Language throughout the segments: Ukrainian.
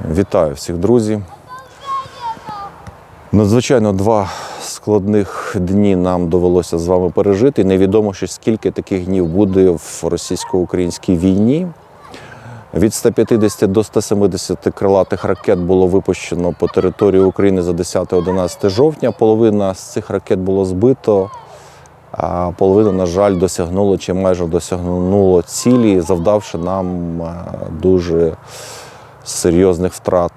Вітаю всіх, друзі. Надзвичайно два складних дні нам довелося з вами пережити. Невідомо ще скільки таких днів буде в російсько-українській війні. Від 150 до 170 крилатих ракет було випущено по території України за 10-11 жовтня. Половина з цих ракет було збито, а половина, на жаль, досягнуло чи майже досягнуло цілі, завдавши нам е, дуже серйозних втрат.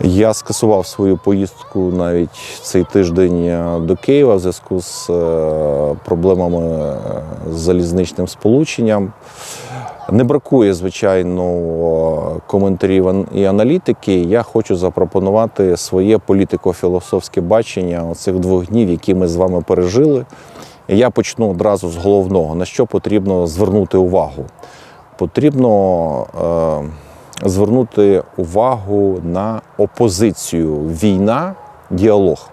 Я скасував свою поїздку навіть цей тиждень е, до Києва в зв'язку з е, проблемами е, з залізничним сполученням. Не бракує, звичайно, коментарів і аналітики. Я хочу запропонувати своє політико-філософське бачення оцих двох днів, які ми з вами пережили. Я почну одразу з головного, на що потрібно звернути увагу. Потрібно е, звернути увагу на опозицію. Війна, діалог.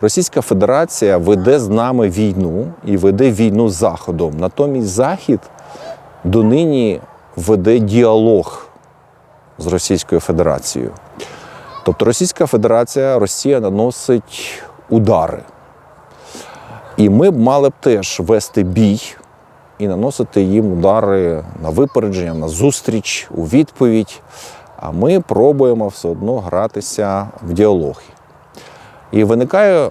Російська Федерація веде з нами війну і веде війну з Заходом. Натомість Захід донині веде діалог з Російською Федерацією. Тобто Російська Федерація, Росія наносить удари. І ми б мали б теж вести бій і наносити їм удари на випередження, на зустріч, у відповідь. А ми пробуємо все одно гратися в діалог. І виникає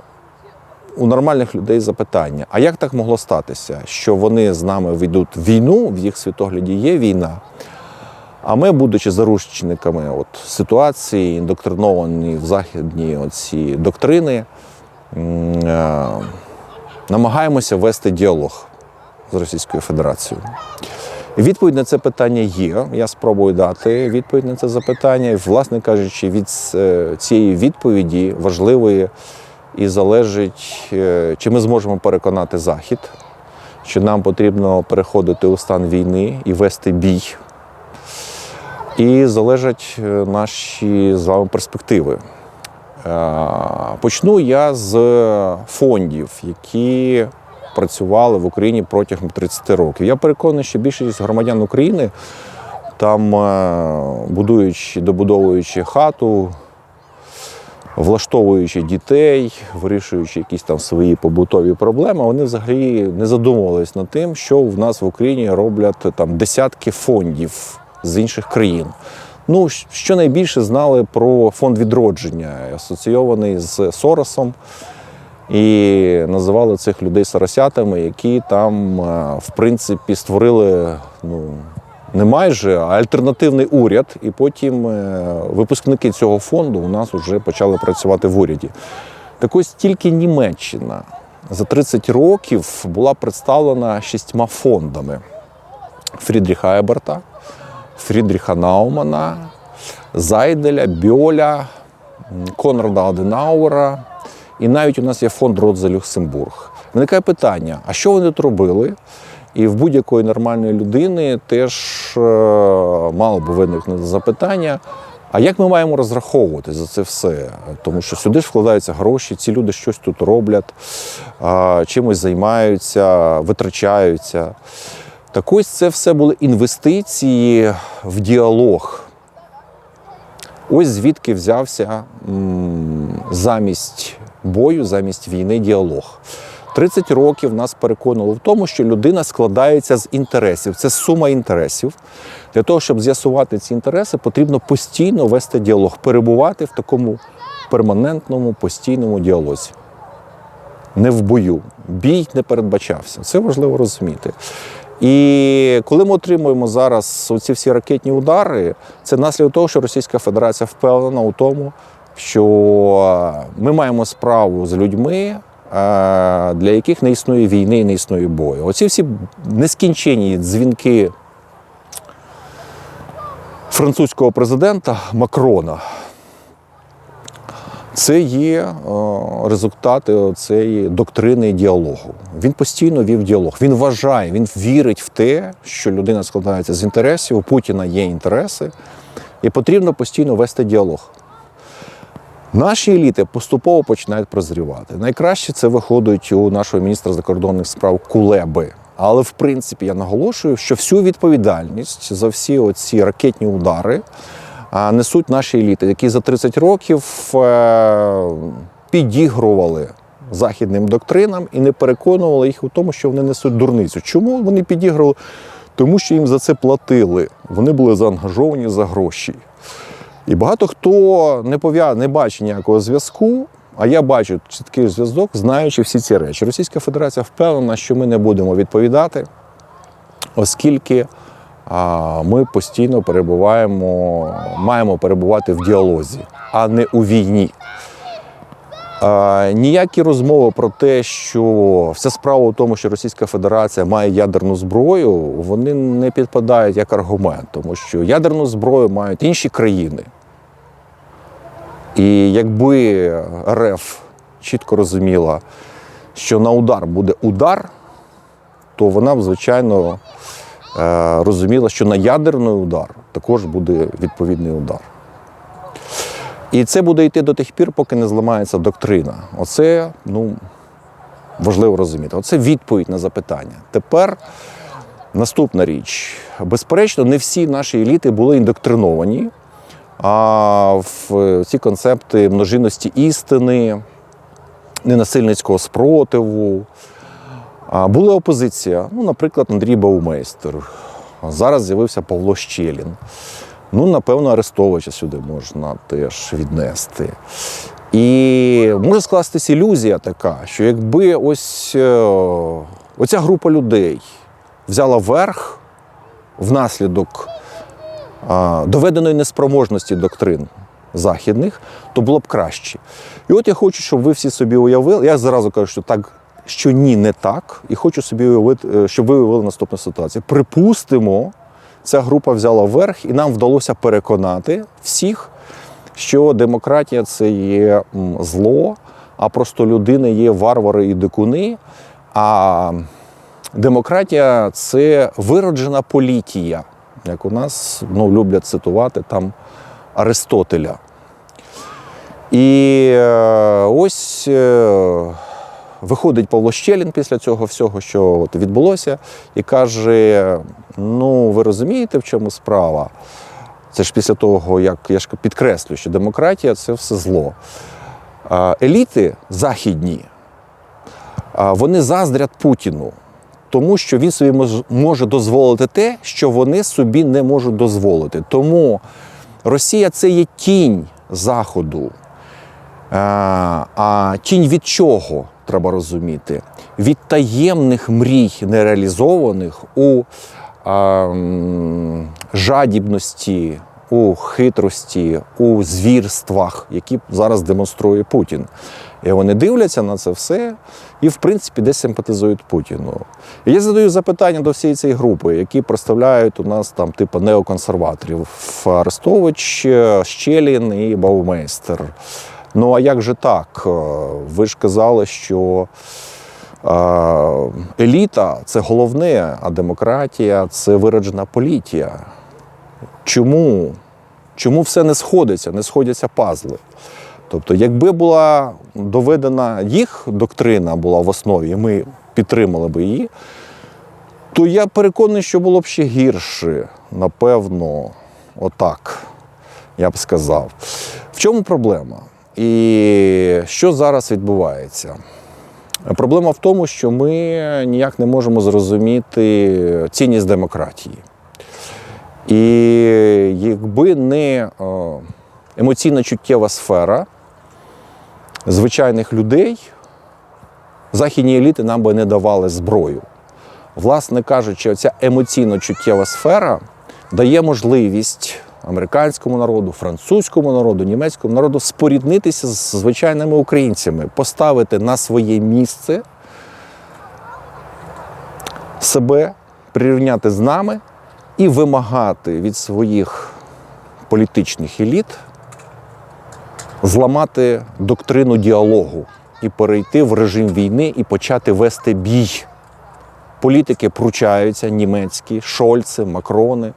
у нормальних людей запитання: а як так могло статися, що вони з нами ведуть війну, в їх світогляді є війна, а ми, будучи заручниками от, ситуації, індоктриновані в західні оці доктрини, е, намагаємося вести діалог з Російською Федерацією. Відповідь на це питання є. Я спробую дати відповідь на це запитання. І, власне кажучи, від е, цієї відповіді важливої і залежить, е, чи ми зможемо переконати Захід, що нам потрібно переходити у стан війни і вести бій. І залежать е, наші з вами перспективи. Почну я з фондів, які працювали в Україні протягом 30 років. Я переконаний, що більшість громадян України, там е, будуючи, добудовуючи хату, влаштовуючи дітей, вирішуючи якісь там свої побутові проблеми, вони взагалі не задумувались над тим, що в нас в Україні роблять там десятки фондів з інших країн. Ну, що найбільше знали про фонд відродження, асоційований з Соросом. І називали цих людей соросятами, які там, е, в принципі, створили ну, не майже, а альтернативний уряд. І потім е, випускники цього фонду у нас вже почали працювати в уряді. Так ось тільки Німеччина за 30 років була представлена шістьма фондами: Фрідріха Еберта, Фрідріха Наумана, Зайделя, Бьоля, Конрада Аденауера. І навіть у нас є фонд Родза Люксембург. Виникає питання: а що вони тут робили? І в будь-якої нормальної людини теж е, мало би виникнути запитання. А як ми маємо розраховувати за це все? Тому що сюди ж вкладаються гроші, ці люди щось тут роблять, чимось займаються, витрачаються. Так ось це все були інвестиції в діалог. Ось звідки взявся замість бою, замість війни діалог. 30 років нас переконало в тому, що людина складається з інтересів. Це сума інтересів. Для того, щоб з'ясувати ці інтереси, потрібно постійно вести діалог, перебувати в такому перманентному постійному діалозі. Не в бою. Бій не передбачався. Це важливо розуміти. І коли ми отримуємо зараз ці всі ракетні удари, це наслідок того, що Російська Федерація впевнена у тому, що ми маємо справу з людьми, е, для яких не існує війни і не існує бою. Оці всі нескінчені дзвінки французького президента Макрона. Це є е, результати цієї доктрини діалогу. Він постійно вів діалог. Він вважає, він вірить в те, що людина складається з інтересів. У Путіна є інтереси, і потрібно постійно вести діалог. Наші еліти поступово починають прозрівати. Найкраще це виходить у нашого міністра закордонних справ Кулеби. Але в принципі я наголошую, що всю відповідальність за всі оці ракетні удари несуть наші еліти, які за 30 років е, підігрували західним доктринам і не переконували їх у тому, що вони несуть дурницю. Чому вони підігрували? Тому що їм за це платили. Вони були заангажовані за гроші. І багато хто не пов'я... не бачить ніякого зв'язку. А я бачу чіткий зв'язок, знаючи всі ці речі. Російська Федерація впевнена, що ми не будемо відповідати, оскільки а, ми постійно перебуваємо, маємо перебувати в діалозі, а не у війні. Ніякі розмови про те, що вся справа у тому, що Російська Федерація має ядерну зброю, вони не підпадають як аргумент, тому що ядерну зброю мають інші країни. І якби РФ чітко розуміла, що на удар буде удар, то вона б, звичайно, е, розуміла, що на ядерний удар також буде відповідний удар. І це буде йти до тих пір, поки не зламається доктрина. Оце ну, важливо розуміти. Оце відповідь на запитання. Тепер наступна річ. Безперечно, не всі наші еліти були індоктриновані а в ці концепти множинності істини, ненасильницького спротиву. Була опозиція, ну, наприклад, Андрій Баумейстер. Зараз з'явився Павло Щелін. Ну, напевно, Арестовича сюди можна теж віднести. І може скластись ілюзія така, що якби ось е, оця група людей взяла верх внаслідок доведеної неспроможності доктрин західних, то було б краще. І от я хочу, щоб ви всі собі уявили. Я зразу кажу, що так, що ні, не так. І хочу собі уявити, е, щоб ви уявили наступну ситуацію. Припустимо, ця група взяла верх, і нам вдалося переконати всіх, що демократія це є зло, а просто людини є варвари і дикуни. А демократія це вироджена політія, як у нас ну, люблять цитувати там Аристотеля. І е, ось е, виходить Павло Щелін після цього всього, що от відбулося, і каже: ну, ви розумієте, в чому справа? Це ж після того, як я ж підкреслю, що демократія це все зло. Еліти західні, вони заздрять Путіну, тому що він собі може дозволити те, що вони собі не можуть дозволити. Тому Росія це є тінь Заходу. А, тінь від чого треба розуміти? Від таємних мрій нереалізованих у м, жадібності, у хитрості, у звірствах, які зараз демонструє Путін. І вони дивляться на це все і, в принципі, десь симпатизують Путіну. І я задаю запитання до всієї цієї групи, які представляють у нас там типу неоконсерваторів Арестович, Щелін і Баумейстер. Ну а як же так? Е, Ви ж казали, що е, еліта це головне, а демократія це вироджена політія. Чому? Чому все не сходиться, не сходяться пазли? Тобто, якби була доведена їх доктрина була в основі, і ми підтримали би її, то я переконаний, що було б ще гірше, напевно, отак, я б сказав. В чому проблема? І що зараз відбувається? Проблема в тому, що ми ніяк не можемо зрозуміти цінність демократії. І якби не е, емоційно чуттєва сфера звичайних людей, західні еліти нам би не давали зброю. Власне кажучи, оця емоційно чуттєва сфера дає можливість американському народу, французькому народу, німецькому народу споріднитися з звичайними українцями, поставити на своє місце себе, прирівняти з нами і вимагати від своїх політичних еліт зламати доктрину діалогу і перейти в режим війни і почати вести бій. Політики пручаються німецькі, Шольци, Макрони,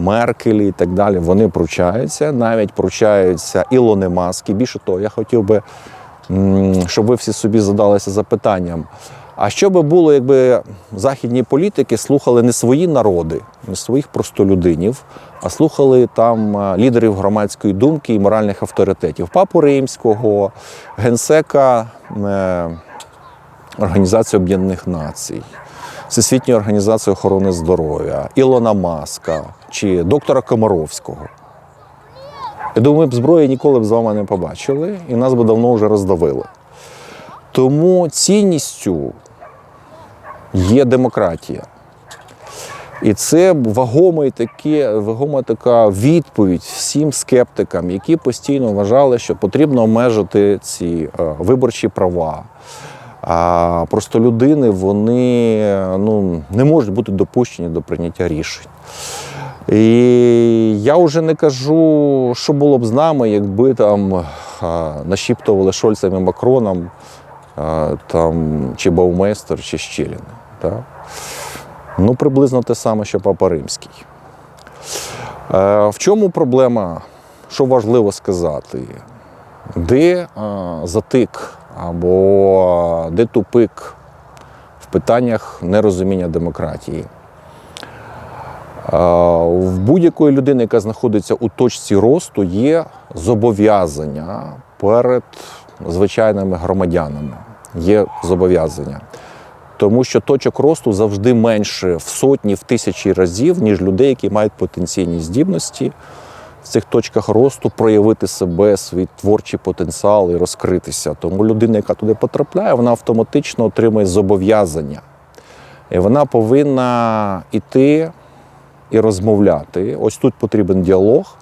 Меркелі і так далі. Вони пручаються, навіть пручаються Ілони Маски. Більше того, я хотів би, щоб ви всі собі задалися запитанням. А що би було, якби західні політики слухали не свої народи, не своїх простолюдинів, а слухали там е, лідерів громадської думки і моральних авторитетів Папу Римського, генсека е, Організації Об'єднаних Націй, Всесвітньої організації охорони здоров'я, Ілона Маска чи доктора Комаровського. Я думаю, ми б зброї ніколи б з вами не побачили, і нас би давно вже роздавили. Тому цінністю є демократія. І це вагома, таке, вагома така відповідь всім скептикам, які постійно вважали, що потрібно обмежити ці е, виборчі права. А просто людини вони ну, не можуть бути допущені до прийняття рішень. І я вже не кажу, що було б з нами, якби там нашіптували Шольцем і Макроном там, чи Баумейстер, чи Щеліни. Так? Ну, приблизно те саме, що Папа Римський. Е, в чому проблема? Що важливо сказати? Де затик або де тупик в питаннях нерозуміння демократії? В будь-якої людини, яка знаходиться у точці росту, є зобов'язання перед звичайними громадянами. Є зобов'язання. Тому що точок росту завжди менше в сотні, в тисячі разів, ніж людей, які мають потенційні здібності в цих точках росту проявити себе, свій творчий потенціал і розкритися. Тому людина, яка туди потрапляє, вона автоматично отримує зобов'язання. І вона повинна йти і розмовляти. Ось тут потрібен діалог,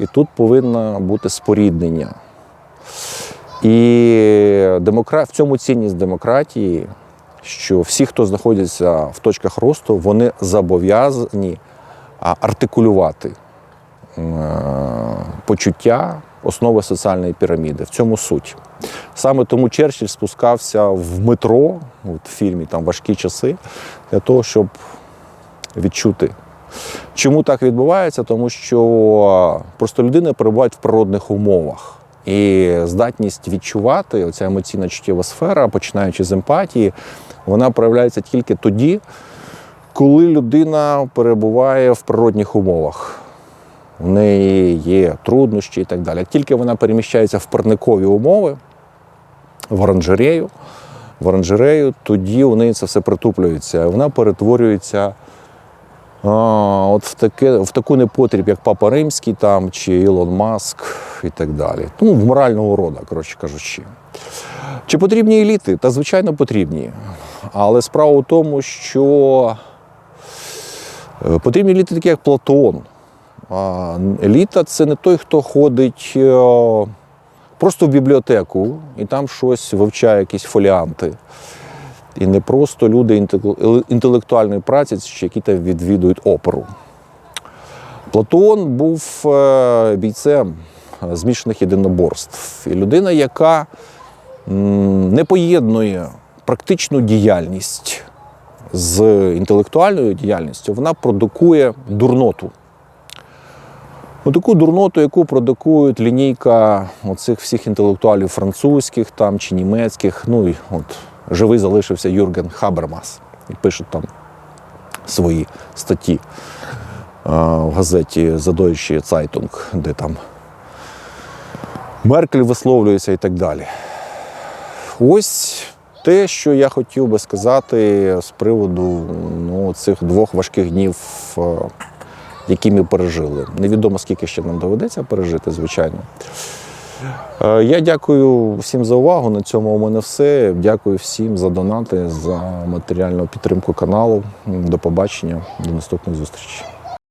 і тут повинно бути споріднення. І в цьому цінність демократії, що всі, хто знаходяться в точках росту, вони зобов'язані артикулювати почуття основи соціальної піраміди. В цьому суть. Саме тому Черчилль спускався в метро, от в фільмі там важкі часи, для того, щоб відчути. Чому так відбувається? Тому що просто людина перебуває в природних умовах. І здатність відчувати, оця емоційна чуттєва сфера, починаючи з емпатії, вона проявляється тільки тоді, коли людина перебуває в природних умовах. У неї є труднощі і так далі. Як тільки вона переміщається в парникові умови, в оранжерею, в оранжерею, тоді у неї це все притуплюється. Вона перетворюється а, от в, таке, в таку непотріб, як Папа Римський там, чи Ілон Маск і так далі. Ну, в морального роду, коротше кажучи. Чи потрібні еліти? Та звичайно потрібні. Але справа у тому, що е, потрібні еліти такі, як Платон. Еліта це не той, хто ходить е, просто в бібліотеку і там щось вивчає, якісь фоліанти. І не просто люди інтелектуальної праці, які там відвідують оперу. Платон був е, бійцем е, змішаних єдиноборств. І людина, яка не поєднує практичну діяльність з інтелектуальною діяльністю, вона продукує дурноту. Ну, таку дурноту, яку продукують лінійка оцих всіх інтелектуалів французьких там, чи німецьких. Ну і от живий залишився Юрген Хабермас. І пише там свої статті а, в газеті Задойчі Zeitung, де там Меркель висловлюється і так далі. Ось те, що я хотів би сказати з приводу ну, цих двох важких днів, е, які ми пережили. Невідомо скільки ще нам доведеться пережити, звичайно. Е, Я дякую всім за увагу. На цьому у мене все. Дякую всім за донати, за матеріальну підтримку каналу. До побачення, до наступних зустрічей.